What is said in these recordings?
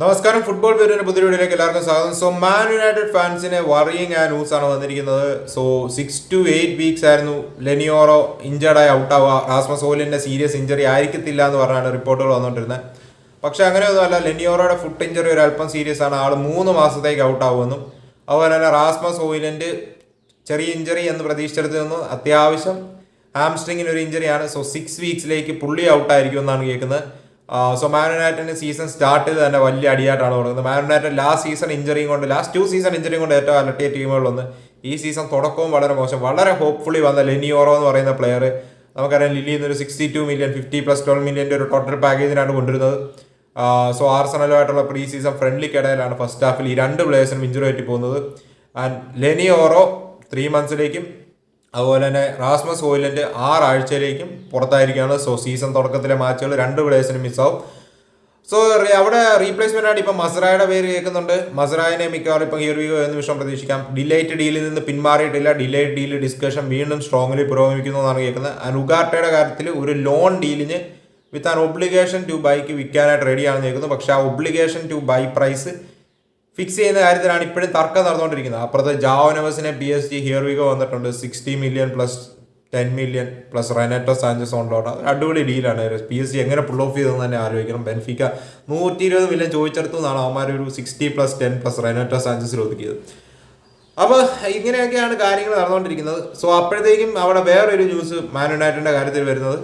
നമസ്കാരം. ഫുട്ബോൾ പേരിന്റെ പുതിയ വീഡിയോയിലേക്ക് എല്ലാവർക്കും സ്വാഗതം. സോ മാൻ യുണൈറ്റഡ് ഫാൻസിന് വറിയിങ് ആ ആണ് വന്നിരിക്കുന്നത്. So six to eight weeks ആയിരുന്നു. ലെനിയോറോ ഇഞ്ചർഡായി ഔട്ടാവുക റാസ്മസ് ഓലിന്റെ സീരിയസ് ഇഞ്ചറി ആയിരിക്കത്തില്ല എന്ന് പറഞ്ഞാണ് റിപ്പോർട്ടുകൾ വന്നുകൊണ്ടിരുന്നത് പക്ഷെ അങ്ങനെയൊന്നുമല്ല. ലെനിയോറോയുടെ ഫുട്ട് ഇഞ്ചറി ഒരു അല്പം സീരിയസ് ആണ്. ആൾ മൂന്ന് മാസത്തേക്ക് ഔട്ടാവുമെന്നും അതുപോലെ തന്നെ റാസ്മസ് ഓയിലൻഡ് ചെറിയ ഇഞ്ചറി എന്ന് പ്രതീക്ഷിച്ചെടുത്ത് അത്യാവശ്യം ഹാംസ്ട്രിങ്ങിന് ഒരു ഇഞ്ചറിയാണ് സോ സിക്സ് വീക്സിലേക്ക് പുള്ളി ഔട്ടായിരിക്കും എന്നാണ് കേൾക്കുന്നത്. സോ മാൻ യുണൈറ്റഡിന് സീസൺ സ്റ്റാർട്ട് ചെയ്ത് തന്നെ വലിയ അടിയായിട്ടാണ് തുടങ്ങുന്നത് യുണൈറ്റഡ് ലാസ്റ്റ് സീസൺ ഇഞ്ചറിയും കൊണ്ട് ലാസ്റ്റ് ടു സീസൺ ഇഞ്ചറിയും കൊണ്ട് ഏറ്റവും അലട്ടിയ ടീമുകളൊന്ന് ഈ സീസൺ തുടക്കവും വളരെ മോശം. വളരെ ഹോപ്പ്ഫുള്ളി വന്ന ലെനിയോറോ എന്ന് പറയുന്ന പ്ലെയർ നമുക്കറിയാം ലില്ലിയിൽ നിന്ന് ഒരു sixty two million fifty plus twelve മില്യന്റെ ഒരു ടോട്ടൽ പാക്കേജിനാണ് കൊണ്ടുവരുന്നത്. സോ ആർസണലുമായിട്ടുള്ള പ്രീ സീസൺ ഫ്രണ്ട്ലി ഫ്രണ്ട്ലിക്കിടയിലാണ് ഫസ്റ്റ് ഹാഫിൽ ഈ രണ്ട് പ്ലേയേഴ്സിനും ഇഞ്ചുറി പറ്റി പോകുന്നത്. ആൻഡ് ലെനിയോറോ ത്രീ മന്ത്സിലേക്കും അതുപോലെ തന്നെ റാസ്മസ് ഹോയിലൻഡ് ആറാഴ്ചയിലേക്കും പുറത്തായിരിക്കുകയാണ്. സോ സീസൺ തുടക്കത്തിലെ മാച്ചുകൾ രണ്ട് പ്ലേയേഴ്സിനും മിസ്സാവും സോ അവിടെ റീപ്ലേസ്മെന്റ് ആണ് ഇപ്പം മസറായുടെ പേര് കേൾക്കുന്നുണ്ട്. മസറായിനെ മിക്കവാറും ഇപ്പം ഹിയർവിയോ എന്ന് വിഷയം പ്രതീക്ഷിക്കാം. ഡിലൈറ്റ് ഡീലിൽ നിന്ന് പിന്മാറിയിട്ടില്ല. ഡിലൈറ്റ് ഡീൽ ഡിസ്കഷൻ വീണ്ടും സ്ട്രോങ്ലി പുരോഗമിക്കുന്നു എന്നാണ് കേൾക്കുന്നത്. അനുഗാർട്ടയുടെ കാര്യത്തിൽ ഒരു loan ഡീലിന് with an obligation to buy വിൽക്കാനായിട്ട് റെഡിയാണെന്ന് കേൾക്കുന്നു. പക്ഷേ ആ obligation to buy price fix ചെയ്യുന്ന കാര്യത്തിലാണ് ഇപ്പോഴും തർക്കം നടന്നുകൊണ്ടിരിക്കുന്നത്. അപ്പുറത്തെ ജാവനവസിനെ പി എസ് ജി ഹിയർവിഗോ വന്നിട്ടുണ്ട്. Sixty million plus ten million plus Renato Sanches കൊണ്ടോട്ട് അടിപൊളി ഡീലാണ് പി എസ് ജി എങ്ങനെ പുൾ ഓഫ് ചെയ്തെന്ന് തന്നെ ആലോചിക്കണം. ബെൻഫിക്ക നൂറ്റി ഇരുപത് മില്യൺ ചോദിച്ചെടുത്തു എന്നാണ് അവന്മാർ ഒരു sixty plus ten plus Renato സാഞ്ചസിൽ ഒതുക്കിയത് അപ്പോൾ ഇങ്ങനെയൊക്കെയാണ് കാര്യങ്ങൾ നടന്നുകൊണ്ടിരിക്കുന്നത്. സോ അപ്പോഴത്തേക്കും അവിടെ വേറൊരു ന്യൂസ് മാൻ യുണൈറ്റഡിന്റെ കാര്യത്തിൽ വരുന്നത്.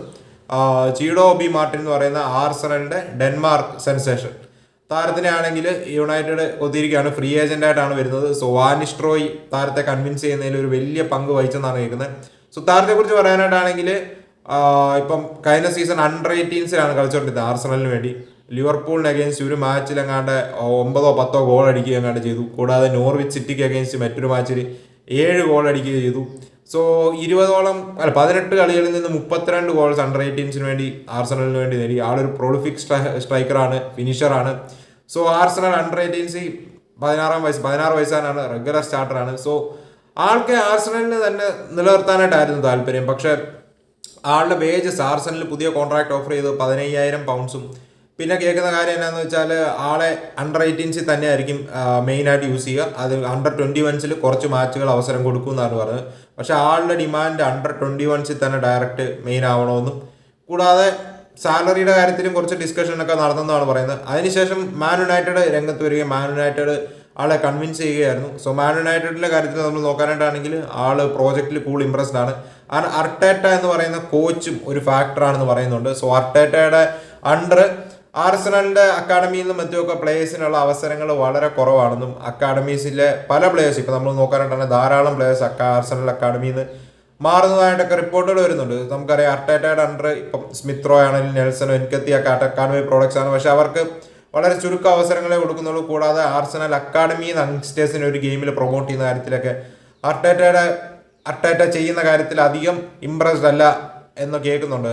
ചീഡോ ബി മാർട്ടിൻ എന്ന് പറയുന്ന ആർസണലിന്റെ ഡെൻമാർക്ക് സെൻസേഷൻ താരത്തിനെ ആണെങ്കിൽ യുണൈറ്റഡ് ഒത്തിരിക്കുകയാണ് ഫ്രീ ഏജന്റ് ആയിട്ടാണ് വരുന്നത്. സോ വാനിസ്ട്രോയ് താരത്തെ കൺവിൻസ് ചെയ്യുന്നതിൽ ഒരു വലിയ പങ്ക് വഹിച്ചെന്നാണ് കേൾക്കുന്നത്. സോ താരത്തെ കുറിച്ച് പറയാനായിട്ടാണെങ്കിൽ ഇപ്പം കഴിഞ്ഞ സീസൺ അണ്ടർ എയ്റ്റീൻസിലാണ് കളിച്ചുകൊണ്ടിരുന്നത് ആർസണലിന് വേണ്ടി. ലിവർപൂളിന് അഗേൻസ്റ്റ് ഒരു മാച്ചിൽ എങ്ങാണ്ട് ഒമ്പതോ പത്തോ ഗോൾ അടിക്കുകയും എങ്ങാണ്ട് ചെയ്തു. കൂടാതെ നോർവിച്ച് സിറ്റിക്ക് അഗേൻസ്റ്റ് മറ്റൊരു മാച്ചിൽ ഏഴ് ഗോൾ അടിക്കുകയും ചെയ്തു. സോ ഇരുപതോളം അല്ല പതിനെട്ട് കളികളിൽ നിന്ന് മുപ്പത്തിരണ്ട് ഗോൾസ് അണ്ടർ എയ്റ്റീൻസിന് വേണ്ടി ആർസണലിന് വേണ്ടി നേടി. ആളൊരു പ്രൊളിഫിക് സ്ട്രൈക്കറാണ് ഫിനിഷറാണ് സോ ആർസണൽ അണ്ടർ എയ്റ്റീൻസ് പതിനാറാം വയസ്സ് പതിനാറ് വയസ്സാണ് റെഗുലർ സ്റ്റാർട്ടറാണ് സോ ആൾക്ക് ആർസണലിന് തന്നെ നിലനിർത്താനായിട്ടായിരുന്നു താല്പര്യം. പക്ഷേ ആളുടെ വേജസ് ആർസണലിൽ പുതിയ കോൺട്രാക്ട് ഓഫർ ചെയ്ത് പതിനയ്യായിരം പൗണ്ട്സും പിന്നെ കേൾക്കുന്ന കാര്യം എന്നാന്ന് വെച്ചാൽ ആളെ അണ്ടർ എയ്റ്റീൻസിൽ തന്നെ ആയിരിക്കും മെയിനായിട്ട് യൂസ് ചെയ്യുക. അത് അണ്ടർ ട്വന്റി വൺസിൽ കുറച്ച് മാച്ചുകൾ അവസരം കൊടുക്കും എന്നാണ് പറഞ്ഞത്. പക്ഷേ ആളുടെ ഡിമാൻഡ് അണ്ടർ ട്വന്റി വൺസിൽ തന്നെ ഡയറക്റ്റ് മെയിൻ ആവണമെന്നും. കൂടാതെ സാലറിയുടെ കാര്യത്തിലും കുറച്ച് ഡിസ്കഷൻ ഒക്കെ നടന്നെന്നാണ് പറയുന്നത്. അതിനുശേഷം മാൻ യുണൈറ്റഡ് രംഗത്ത് വരികയും മാൻ യുണൈറ്റഡ് ആളെ കൺവിൻസ് ചെയ്യുകയായിരുന്നു. സോ മാൻ യുണൈറ്റഡിന്റെ കാര്യത്തിൽ നമ്മൾ നോക്കാനായിട്ടാണെങ്കിൽ ആൾ പ്രോജക്റ്റിൽ കൂൾ ഇംപ്രസ്ഡ് ആണ്. ആൻഡ് അർട്ടേറ്റ എന്ന് പറയുന്ന കോച്ചും ഒരു ഫാക്ടറാണെന്ന് പറയുന്നുണ്ട്. സോ അർട്ടേറ്റയുടെ അണ്ടർ ആർസണലിന്റെ അക്കാഡമിയിൽ നിന്നും മറ്റുമൊക്കെ പ്ലേയേഴ്സിനുള്ള അവസരങ്ങൾ വളരെ കുറവാണെന്നും അക്കാഡമീസിലെ പല പ്ലേയേഴ്സ് ഇപ്പോൾ നമ്മൾ നോക്കാനായിട്ടാണ് ധാരാളം പ്ലേയേഴ്സ് ആർസണൽ അക്കാഡമിയിൽ നിന്ന് മാറുന്നതായിട്ടൊക്കെ റിപ്പോർട്ടുകൾ വരുന്നുണ്ട്. നമുക്കറിയാം അർട്ടേറ്റയുടെ അണ്ടർ ഇപ്പം സ്മിത്രോ ആണെങ്കിലും നെൽസനോ എൻകത്തി ഒക്കെ അക്കാഡമി പ്രോഡക്ട്സ് ആണ്. പക്ഷെ അവർക്ക് വളരെ ചുരുക്കം അവസരങ്ങളെ കൊടുക്കുന്നുള്ളൂ. കൂടാതെ ആർസണൽ അക്കാഡമി യങ്സ്റ്റേഴ്സിനെ ഒരു ഗെയിമിൽ പ്രൊമോട്ട് ചെയ്യുന്ന കാര്യത്തിലൊക്കെ അർട്ടേറ്റയുടെ അർട്ടേറ്റ ചെയ്യുന്ന കാര്യത്തിൽ അധികം ഇംപ്രസ്ഡ് അല്ല എന്ന് കേൾക്കുന്നുണ്ട്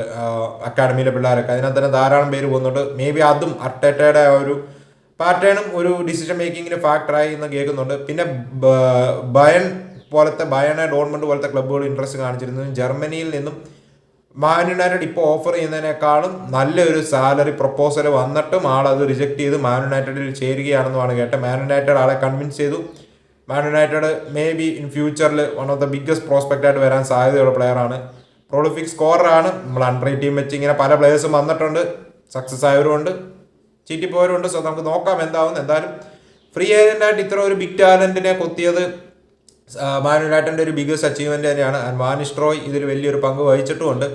അക്കാഡമിയിലെ പിള്ളേരൊക്കെ. അതിനകത്ത് തന്നെ ധാരാളം പേര് പോകുന്നുണ്ട്. മേ ബി അതും അർട്ടേറ്റയുടെ ഒരു പാറ്റേണും ഒരു ഡിസിഷൻ മേക്കിങ്ങിന് ഫാക്ടറായി എന്ന് കേൾക്കുന്നുണ്ട്. പിന്നെ ബയൺ പോലത്തെ ബയണ ഡോർമണ്ട് പോലത്തെ ക്ലബ്ബുകൾ ഇൻട്രസ്റ്റ് കാണിച്ചിരുന്നത്. ജർമ്മനിയിൽ നിന്നും മാൻ യുണൈറ്റഡ് ഇപ്പോൾ ഓഫർ ചെയ്യുന്നതിനേക്കാളും നല്ലൊരു സാലറി പ്രപ്പോസൽ വന്നിട്ടും ആൾ അത് റിജക്ട് ചെയ്ത് മാൻ യുണൈറ്റഡിൽ ചേരുകയാണെന്നുമാണ് കേട്ടത്. മാൻ യുണൈറ്റഡ് ആളെ കൺവിൻസ് ചെയ്തു. Man United may be in ഫ്യൂച്ചറിൽ one of the biggest prospect ആയിട്ട് വരാൻ സാധ്യതയുള്ള പ്ലെയറാണ് പ്രൊളിഫിക് സ്കോറാണ് നമ്മൾ അണ്ടർ ടീം വെച്ച് ഇങ്ങനെ പല പ്ലെയേഴ്സും വന്നിട്ടുണ്ട്. സക്സസ് ആയവരുമുണ്ട്. ചീറ്റിപ്പോയവരുണ്ട് സോ നമുക്ക് നോക്കാം എന്താവും. എന്തായാലും ഫ്രീ ഏജന്റായിട്ട് ഇത്ര ഒരു ബിഗ് ടാലന്റിനെ കൊത്തിയത് യുണൈറ്റഡിന്റെ ഒരു ബിഗ്ഗസ്റ്റ് അച്ചീവ്മെന്റ് തന്നെയാണ്. മാനിസ്ട്രോയ് ഇതിൽ വലിയൊരു പങ്ക് വഹിച്ചിട്ടുമുണ്ട്.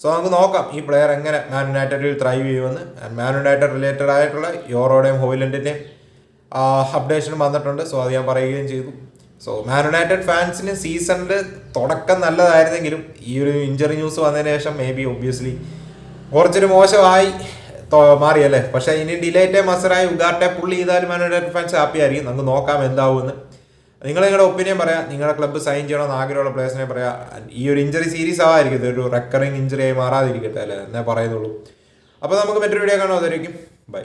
സോ നമുക്ക് നോക്കാം ഈ പ്ലെയർ എങ്ങനെ മാൻ യുണൈറ്റഡിൽ ത്രൈവ് ചെയ്യുമെന്ന്. മാൻ യുണൈറ്റഡ് റിലേറ്റഡ് ആയിട്ടുള്ള യോറോയുടെയും ഹോയിലൻഡിന്റെയും അപ്ഡേഷനും വന്നിട്ടുണ്ട്. സോ അത് ഞാൻ പറയുകയും ചെയ്തു. സോ മാൻ യുണൈറ്റഡ് ഫാൻസിന് സീസണിൽ തുടക്കം നല്ലതായിരുന്നെങ്കിലും ഈ ഒരു ഇഞ്ചറി ന്യൂസ് വന്നതിന് ശേഷം മേ ബി ഒബ്വിയസ്ലി കുറച്ചൊരു മോശമായി മാറിയല്ലേ? പക്ഷേ ഇനി ഡിലേറ്റേ മസറായി ഉഗാർട്ടെ പുള്ളി ചെയ്താലും മാൻ യുണൈറ്റഡ് ഫാൻസ് ഹാപ്പി ആയിരിക്കും. നമുക്ക് നോക്കാം എന്താവുമെന്ന്. നിങ്ങൾ നിങ്ങളുടെ ഒപ്പീനിയൻ പറയാം? നിങ്ങളുടെ ക്ലബ്ബ് സൈൻ ചെയ്യണമെന്ന് ആഗ്രഹമുള്ള പ്ലേയേഴ്സിനെ പറയാം. ഈ ഒരു ഇഞ്ചറി സീരീസ് ആവാതിരിക്കും ഒരു റെക്കറിങ് ഇഞ്ചറി ആയി മാറാതിരിക്കട്ടെ അല്ലേ? എന്നേ പറയുന്നുള്ളൂ. അപ്പോൾ നമുക്ക് മറ്റൊരു വീഡിയോ കാണാം. അതായിരിക്കും ബൈ